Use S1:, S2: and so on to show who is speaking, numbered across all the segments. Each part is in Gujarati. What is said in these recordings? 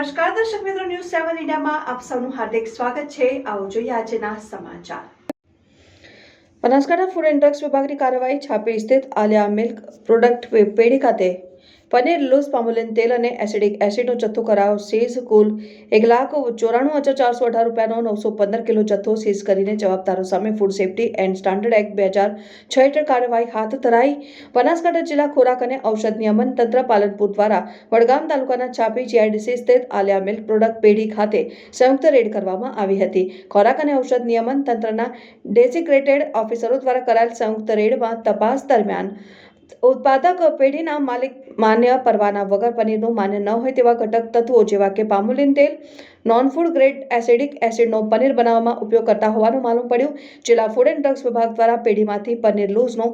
S1: નમસ્કાર, દર્શક મિત્રો ન્યૂઝ સેવન ઇન્ડિયામાં આપ સૌનું હાર્દિક સ્વાગત છે. આવો જોઈએ આજના સમાચાર. બનાસકાંઠા ફૂડ એન્ડ ડ્રગ્સ વિભાગની કાર્યવાહી છાપી સ્થિત આલિયા મિલ્ક પ્રોડક્ટ પેઢી ખાતે પનીર લૂઝ પામોલિન તેલ અને એસિડિક એસિડનો જથ્થો કરાયો. સીઝ કુલ એક લાખ ચોરાણું હજાર ચારસો અઢાર રૂપિયાનો નવસો પંદર કિલો જથ્થો સીઝ કરીને જવાબદારો સામે food safety and standard act બે હજાર છ હેઠળ કાર્યવાહી હાથ ધરાઈ. બનાસકાંઠા જિલ્લા ખોરાક અને ઔષધ નિયમન તંત્ર પાલનપુર દ્વારા વડગામ તાલુકાના છાપી જીઆઈડીસી સ્થિત આલિયા મિલ્ક પ્રોડક્ટ પેઢી ખાતે સંયુક્ત રેડ કરવામાં આવી હતી. ખોરાક અને ઔષધ નિયમન તંત્રના ડેઝિગ્રેટેડ ઓફિસરો દ્વારા કરાયેલ સંયુક્ત રેડમાં તપાસ દરમિયાન ઉત્પાદક પેઢીના માલિક માન્ય પરવાના વગર પનીરનું માન્ય ન હોય તેવા ઘટક તત્વો જેવા કે પામુલિન તેલ નોન ફૂડ ગ્રેડ એસિડિક એસિડનો પનીર બનાવવામાં ઉપયોગ કરતા હોવાનું માલુમ પડ્યું. જિલ્લા ફૂડ એન્ડ ડ્રગ્સ વિભાગ દ્વારા પેઢીમાંથી પનીર લૂઝનો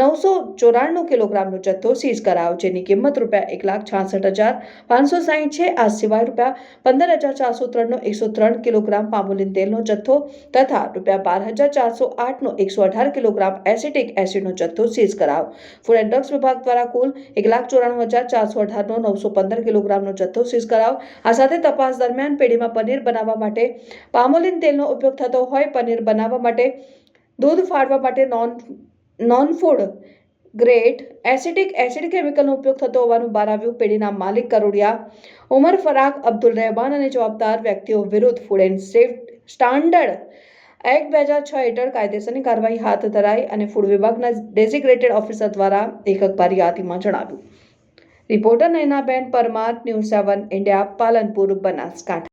S1: નવસો ચોરાણું કિલોગ્રામનો જથ્થો સીઝ કરાયો, જેની કિંમત રૂપિયા એક લાખ છાસઠ હજાર પાંચસો સાહીઠ છે. આ સિવાય રૂપિયા પંદર હજાર ચારસો ત્રણનો એકસો ત્રણ કિલોગ્રામ પામોલિન તેલનો જથ્થો તથા રૂપિયા બાર હજાર ચારસો આઠનો એકસો અઢાર કિલોગ્રામ એસિટિક એસિડનો જથ્થો સીઝ કરાયો. ફૂડ એન્ડ ડ્રગ્સ વિભાગ દ્વારા કુલ એક લાખ ચોરાણું હજાર ચારસો અઢારનો નવસો પંદર કિલોગ્રામનો જથ્થો સીઝ કરાયો. આ સાથે તપાસ દરમિયાન પેઢીમાં પનીર બનાવવા માટે પામોલિન તેલનો ઉપયોગ થતો હોય પનીર બનાવવા માટે, દૂધ ફાળવા માટે non non food grade acidic acid કેમિકલનો ઉપયોગ થતો હોવાનું બહાર આવ્યું. પેઢીના માલિક કરોડિયા ઉમર ફરાક અબ્દુલ રહેમાન અને જવાબદાર વ્યક્તિઓ વિરુદ્ધ food and safe standard act બે હજાર છ હેઠળ કાયદેસરની કાર્યવાહી હાથ ધરાઈ અને ફૂડ વિભાગના ડેઝિગ્રેટેડ ઓફિસર દ્વારા એક અખબારી યાદીમાં જણાવ્યું. Reporter Nayanaben Parmar, news seven, India, Palanpur, Banaskantha.